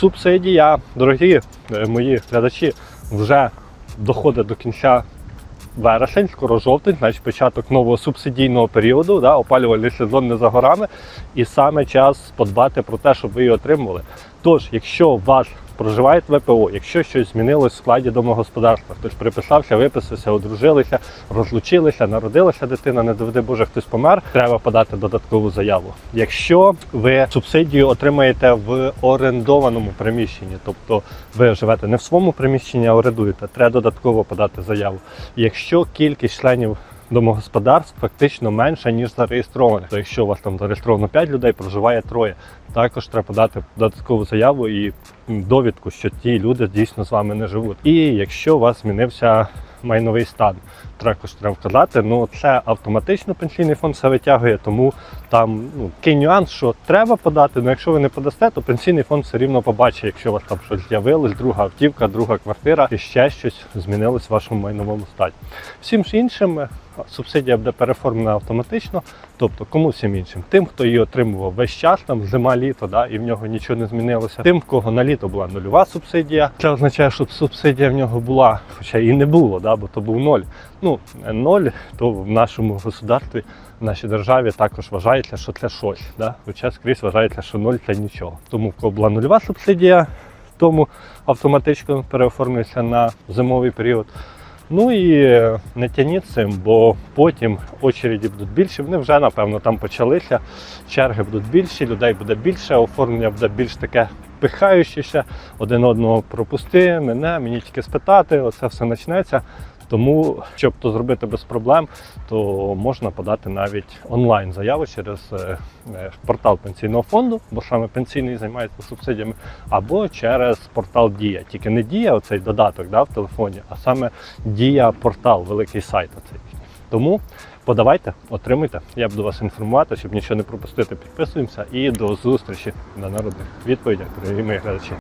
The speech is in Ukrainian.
Субсидія, дорогі е, мої глядачі, вже доходить до кінця вересень, скоро жовтень, значить початок нового субсидійного періоду, да, опалювальний сезон не за горами, і саме час подбати про те, щоб ви її отримували. Тож, якщо у вас проживає ВПО, якщо щось змінилось в складі домогосподарства, хтось приписався, виписався, одружилися, розлучилися, народилася дитина, не доведи Боже, хтось помер, треба подати додаткову заяву. Якщо ви субсидію отримаєте в орендованому приміщенні, тобто ви живете не в своєму приміщенні, а орендуєте, треба додатково подати заяву. Якщо кількість членів домогосподарств фактично менше, ніж зареєстрованих, то якщо у вас там зареєстровано 5 людей, проживає троє, також треба подати додаткову заяву і довідку, що ті люди дійсно з вами не живуть. І якщо у вас змінився майновий стан, також треба вказати. Ну це автоматично пенсійний фонд все витягує, тому там ну, такий нюанс, що треба подати. але якщо ви не подасте, то пенсійний фонд все рівно побачить, якщо у вас там щось з'явилось, друга автівка, друга квартира, і ще щось змінилось в вашому майновому стані. Всім ж іншим е, субсидія буде переформлена автоматично. Тобто, кому всім іншим? Тим, хто її отримував весь час, там зима, літо, да, і в нього нічого не змінилося. Тим, в кого на літо була нульова субсидія. Це означає, що субсидія в нього була, хоча і не було, да, бо то був ноль. Ну, ноль, то в нашому государстві, в нашій державі також вважається, що це щось. Да? Хоча скрізь вважається, що ноль це нічого. Тому в кого була нульова субсидія, тому автоматично переоформлюється на зимовий період. Ну і е, не тяніть цим, бо потім очереді будуть більші. Вони вже напевно там почалися. Черги будуть більші, людей буде більше, оформлення буде більш таке пихаючіше. Один одного пропусти, мене, мені тільки спитати, оце все почнеться. Тому, щоб то зробити без проблем, то можна подати навіть онлайн заяву через е, е, портал пенсійного фонду, бо саме пенсійний займається субсидіями, або через портал Дія. Тільки не Дія, оцей додаток да, в телефоні, а саме Дія портал, великий сайт. Оцей. Тому подавайте, отримуйте. Я буду вас інформувати, щоб нічого не пропустити. Підписуємося і до зустрічі на народних відповідях, дорогі мої глядачі.